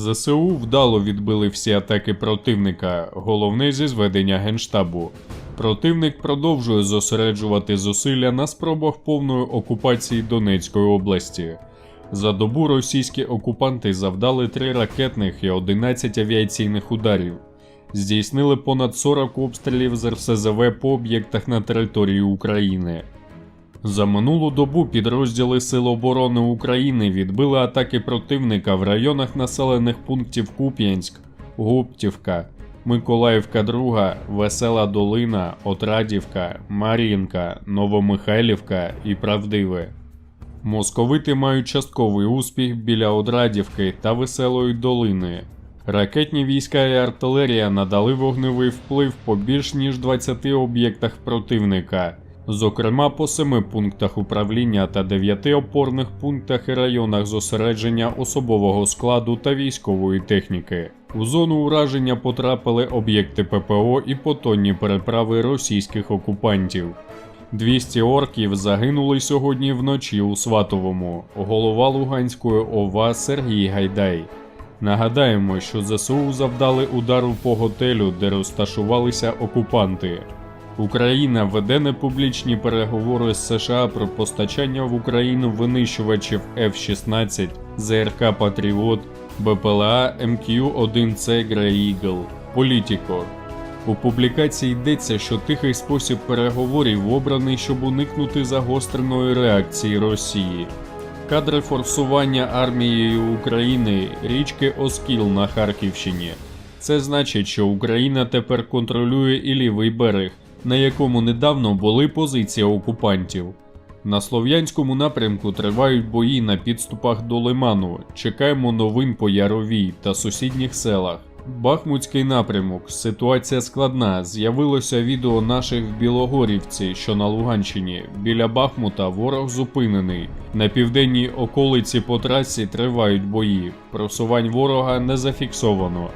ЗСУ вдало відбили всі атаки противника, головне зі зведення генштабу. Противник продовжує зосереджувати зусилля на спробах повної окупації Донецької області. За добу російські окупанти завдали 3 ракетних і 11 авіаційних ударів. Здійснили понад 40 обстрілів з РСЗВ по об'єктах на території України. За минулу добу підрозділи Сил оборони України відбили атаки противника в районах населених пунктів Куп'янськ, Гуптівка, Миколаївка 2, Весела Долина, Отрадівка, Мар'їнка, Новомихайлівка і Правдиве. Московити мають частковий успіх біля Одрадівки та Веселої долини. Ракетні війська і артилерія надали вогневий вплив по більш ніж 20 об'єктах противника, зокрема по 7 пунктах управління та 9 опорних пунктах і районах зосередження особового складу та військової техніки. У зону ураження потрапили об'єкти ППО і потонні переправи російських окупантів. 200 орків загинули сьогодні вночі у Сватовому. Голова Луганської ОВА Сергій Гайдай. Нагадаємо, що ЗСУ завдали удару по готелю, де розташувалися окупанти. Україна веде непублічні переговори з США про постачання в Україну винищувачів F-16, ЗРК Патріот, БПЛА МК-1С Grey Eagle, Політіко. У публікації йдеться, що тихий спосіб переговорів обраний, щоб уникнути загостреної реакції Росії. Кадри форсування армією України річки Оскіл на Харківщині. Це значить, що Україна тепер контролює і лівий берег, на якому недавно були позиції окупантів. На слов'янському напрямку тривають бої на підступах до Лиману. Чекаємо новин по Яровій та сусідніх селах. Бахмутський напрямок. Ситуація складна. З'явилося відео наших в Білогорівці, що на Луганщині. Біля Бахмута ворог зупинений. На південній околиці по трасі тривають бої. Просувань ворога не зафіксовано.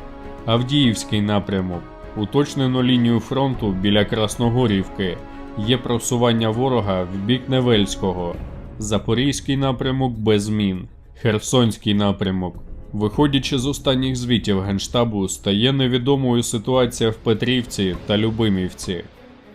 Авдіївський напрямок. Уточнено лінію фронту біля Красногорівки. Є просування ворога в бік Невельського. Запорізький напрямок без змін. Херсонський напрямок. Виходячи з останніх звітів Генштабу, стає невідомою ситуація в Петрівці та Любимівці.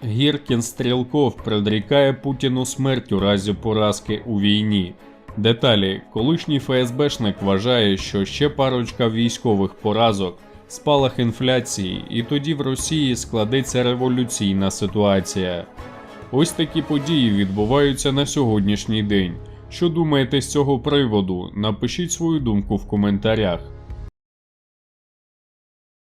Гіркін Стрілков предрікає Путіну смерть у разі поразки у війні. Деталі: колишній ФСБшник вважає, що ще парочка військових поразок, спалах інфляції, і тоді в Росії складеться революційна ситуація. Ось такі події відбуваються на сьогоднішній день. Що думаєте з цього приводу? Напишіть свою думку в коментарях.